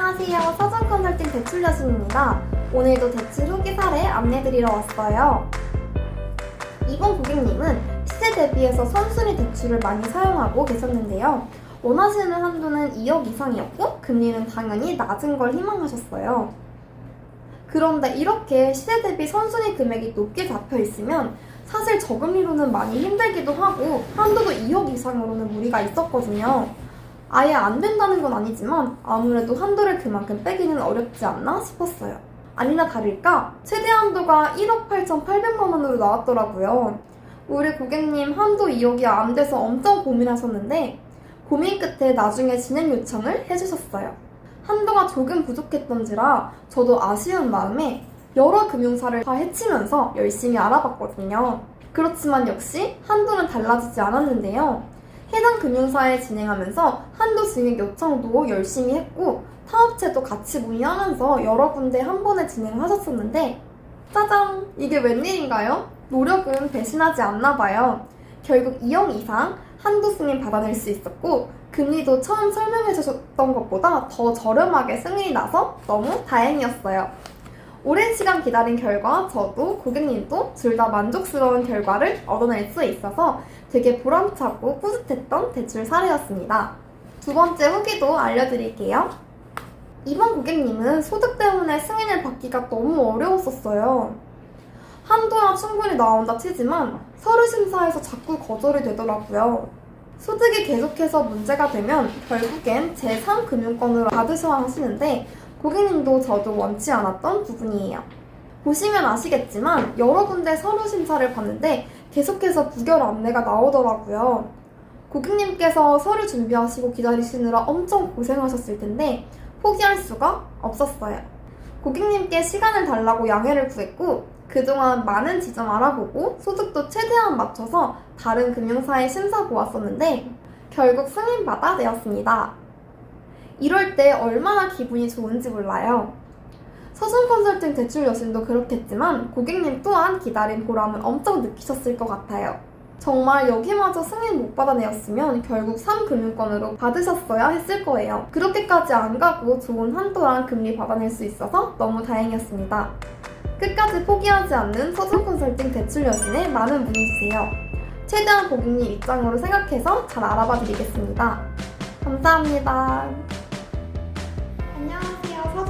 안녕하세요. 서준 컨설팅 대출 여신입니다. 오늘도 대출 후기 사례 안내드리러 왔어요. 이번 고객님은 시세 대비해서 선순위 대출을 많이 사용하고 계셨는데요. 원하시는 한도는 2억 이상이었고 금리는 당연히 낮은 걸 희망하셨어요. 그런데 이렇게 시세 대비 선순위 금액이 높게 잡혀 있으면 사실 저금리로는 많이 힘들기도 하고 한도도 2억 이상으로는 무리가 있었거든요. 아예 안 된다는 건 아니지만 아무래도 한도를 그만큼 빼기는 어렵지 않나 싶었어요. 아니나 다를까 최대 한도가 1억 8,800만 원으로 나왔더라고요. 우리 고객님 한도 2억이 안 돼서 엄청 고민하셨는데 고민 끝에 나중에 진행 요청을 해주셨어요. 한도가 조금 부족했던지라 저도 아쉬운 마음에 여러 금융사를 다 해치면서 열심히 알아봤거든요. 그렇지만 역시 한도는 달라지지 않았는데요. 해당 금융사에 진행하면서 한도 증액 요청도 열심히 했고 타업체도 같이 문의하면서 여러 군데 한 번에 진행하셨었는데 짜잔! 이게 웬일인가요? 노력은 배신하지 않나 봐요. 결국 2억 이상 한도 승인 받아낼 수 있었고 금리도 처음 설명해 주셨던 것보다 더 저렴하게 승인이 나서 너무 다행이었어요. 오랜 시간 기다린 결과 저도 고객님도 둘 다 만족스러운 결과를 얻어낼 수 있어서 되게 보람차고 뿌듯했던 대출 사례였습니다. 두 번째 후기도 알려드릴게요. 이번 고객님은 소득 때문에 승인을 받기가 너무 어려웠었어요. 한도야 충분히 나온다 치지만 서류 심사에서 자꾸 거절이 되더라고요. 소득이 계속해서 문제가 되면 결국엔 제3금융권으로 받으셔야 하시는데 고객님도 저도 원치 않았던 부분이에요. 보시면 아시겠지만 여러 군데 서류 심사를 봤는데 계속해서 부결 안내가 나오더라고요. 고객님께서 서류 준비하시고 기다리시느라 엄청 고생하셨을 텐데 포기할 수가 없었어요. 고객님께 시간을 달라고 양해를 구했고 그동안 많은 지점 알아보고 소득도 최대한 맞춰서 다른 금융사에 심사 보았었는데 결국 승인받아 내었습니다. 이럴 때 얼마나 기분이 좋은지 몰라요. 서준 컨설팅 대출 여신도 그렇겠지만 고객님 또한 기다린 보람은 엄청 느끼셨을 것 같아요. 정말 여기마저 승인 못 받아내었으면 결국 3금융권으로 받으셨어야 했을 거예요. 그렇게까지 안 가고 좋은 한도랑 금리 받아낼 수 있어서 너무 다행이었습니다. 끝까지 포기하지 않는 서준 컨설팅 대출 여신에 많은 문의 주세요. 최대한 고객님 입장으로 생각해서 잘 알아봐 드리겠습니다. 감사합니다. 안녕하세요.